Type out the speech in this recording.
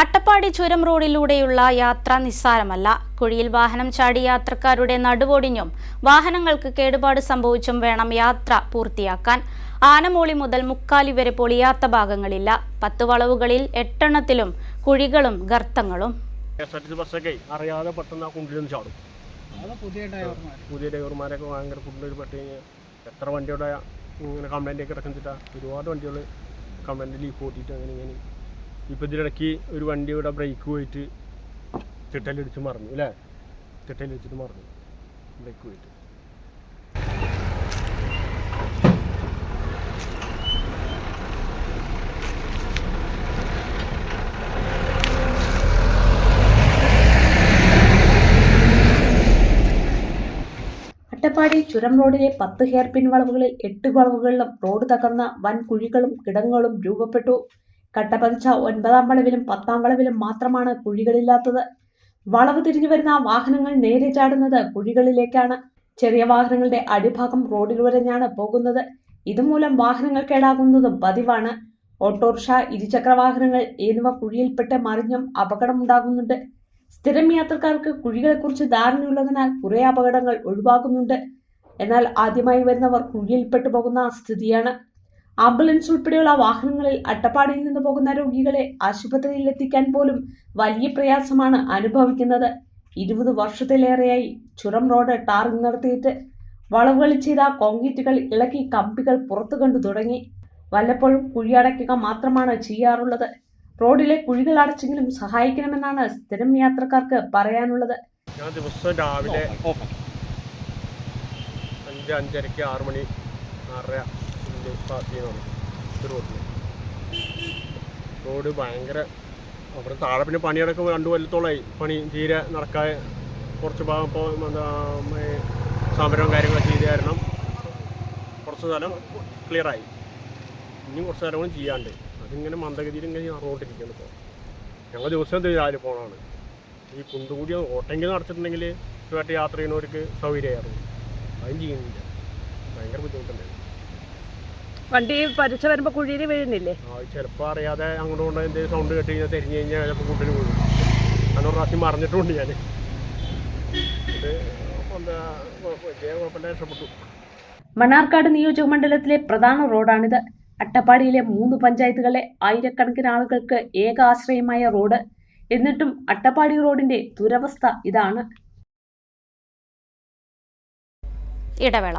അട്ടപ്പാടി ചുരം റോഡിലൂടെയുള്ള യാത്ര നിസ്സാരമല്ല. കുഴിയിൽ വാഹനം ചാടി യാത്രക്കാരുടെ നടുവൊടിഞ്ഞും വാഹനങ്ങൾക്ക് കേടുപാട് സംഭവിച്ചും വേണം യാത്ര പൂർത്തിയാക്കാൻ. ആനമൂളി മുതൽ മുക്കാലി വരെ പൊളിയാത്ത ഭാഗങ്ങളില്ല. പത്ത് വളവുകളിൽ എട്ടെണ്ണത്തിലും കുഴികളും ഗർത്തങ്ങളും. അറിയാതെ പെട്ടെന്ന് കുണ്ടിലൊന്ന് ചാടും. പുതിയ ഡ്രൈവർമാരൊക്കെ ഭയങ്കര കുണ്ടിൽ പെട്ട് കഴിഞ്ഞാൽ എത്ര വണ്ടിയുടെ ഇങ്ങനെ കംപ്ലൈന്റ് ഒക്കെ ഇറക്കുന്നിട്ടാ? ഒരുപാട് വണ്ടികൾ കംപ്ലൈന്റ് ലീഫ് കൂട്ടിയിട്ട് അങ്ങനെ ഇങ്ങനെ. ഇപ്പോൾ ഇതിനിടയ്ക്ക് ഒരു വണ്ടി ഇവിടെ ബ്രേക്ക് പോയിട്ട് തിട്ടലിടിച്ച് മറന്നു അല്ലേ തിട്ടലിടിച്ചിട്ട് മറന്നു ബ്രേക്ക് പോയിട്ട്. അട്ടപ്പാടി ചുരം റോഡിലെ പത്ത് ഹെയർപിൻ വളവുകളിൽ എട്ട് വളവുകളിലും റോഡ് തകർന്ന വൻ കുഴികളും കിടങ്ങുകളും രൂപപ്പെട്ടു. കട്ടപതിച്ച ഒൻപതാം വളവിലും പത്താം വളവിലും മാത്രമാണ് കുഴികളില്ലാത്തത്. വളവ് തിരിഞ്ഞു വരുന്ന വാഹനങ്ങൾ നേരെ ചാടുന്നത് കുഴികളിലേക്കാണ്. ചെറിയ വാഹനങ്ങളുടെ അടിഭാഗം റോഡിൽ വരഞ്ഞാണ് പോകുന്നത്. ഇതുമൂലം വാഹനങ്ങൾ കേടാകുന്നതും പതിവാണ്. ഓട്ടോറിക്ഷ ഇരുചക്ര വാഹനങ്ങൾ എന്നിവ കുഴിയിൽപ്പെട്ട് മറിഞ്ഞും അപകടമുണ്ടാകുന്നുണ്ട്. സ്ഥിരം യാത്രക്കാർക്ക് കുഴികളെക്കുറിച്ച് ധാരണയുള്ളതിനാൽ കുറേ അപകടങ്ങൾ ഒഴിവാക്കുന്നുണ്ട്. എന്നാൽ ആദ്യമായി വരുന്നവർ കുഴിയിൽപ്പെട്ടു പോകുന്ന സ്ഥിതിയാണ്. ആംബുലൻസ് ഉൾപ്പെടെയുള്ള വാഹനങ്ങളിൽ അട്ടപ്പാടിയിൽ നിന്ന് പോകുന്ന രോഗികളെ ആശുപത്രിയിൽ എത്തിക്കാൻ പോലും വലിയ പ്രയാസമാണ് അനുഭവിക്കുന്നത്. ഇരുപത് വർഷത്തിലേറെയായി ചുരം റോഡ് ടാറിങ് നടത്തിയിട്ട് വളവുകൾ ചെയ്ത കോൺക്രീറ്റുകൾ ഇളക്കി കമ്പികൾ പുറത്തു കണ്ടു തുടങ്ങി. വല്ലപ്പോഴും കുഴിയടയ്ക്കുക മാത്രമാണ് ചെയ്യാറുള്ളത്. റോഡിലെ കുഴികൾ അടച്ചെങ്കിലും സഹായിക്കണമെന്നാണ് സ്ഥിരം യാത്രക്കാർക്ക് പറയാനുള്ളത്. ഞാൻ ദിവസം രാവിലെ അഞ്ച് അഞ്ചരയ്ക്ക് ആറ് മണി ആറര പാസ് ചെയ്യുന്നതാണ് ഒരു റോഡിൽ റോഡ് ഭയങ്കര അവിടെ താഴെ പിന്നെ പണിയടക്കം രണ്ട് കൊല്ലത്തോളമായി പണി തീരെ നടക്കാതെ കുറച്ച് ഭാഗം ഇപ്പോൾ എന്താ സമരവും കാര്യങ്ങളൊക്കെ ചെയ്ത് കാരണം കുറച്ച് സ്ഥലം ക്ലിയറായി ഇനിയും കുറച്ച് സ്ഥലം കൂടി ചെയ്യാണ്ട്. അതിങ്ങനെ മന്ദഗതിയിൽ ഇങ്ങനെ നടന്നുകൊണ്ടിരിക്കുകയാണ് ഇപ്പോൾ ഞങ്ങൾ ദിവസം രാവിലെ പോകണമാണ് ഈ കുന്തുകൂടി ഓട്ടെങ്കിലും നടത്തിയിട്ടുണ്ടെങ്കിൽ ഇതുമായിട്ട് യാത്ര ചെയ്യുന്നവർക്ക് സൗകര്യമായിരുന്നു. അതും ചെയ്യുന്നില്ല. ഭയങ്കര ബുദ്ധിമുട്ടുണ്ടായിരുന്നു വണ്ടി പരിച്ച വരുമ്പോൾ കുഴിയിൽ വീഴുന്നില്ലേ? ചെറുപ്പം ചിലപ്പോൾ അറിയാതെ അങ്ങോട്ട് കൊണ്ട് എന്തെങ്കിലും സൗണ്ട് കേട്ട് കഴിഞ്ഞാൽ തിരിഞ്ഞ് കഴിഞ്ഞാൽ ചിലപ്പോൾ കൂട്ടിന് വീഴും. ഒരു പ്രാവശ്യം മറിഞ്ഞിട്ടുണ്ട് ഞാൻ എന്താ വലിയ കുഴപ്പമില്ല രക്ഷപ്പെട്ടു. മണ്ണാർക്കാട് നിയോജക മണ്ഡലത്തിലെ പ്രധാന റോഡാണിത്. അട്ടപ്പാടിയിലെ മൂന്ന് പഞ്ചായത്തുകളിലെ ആയിരക്കണക്കിന് ആളുകൾക്ക് ഏക ആശ്രയമായ റോഡ്. എന്നിട്ടും അട്ടപ്പാടി റോഡിന്റെ ദുരവസ്ഥ ഇതാണ്. ഇടവേള.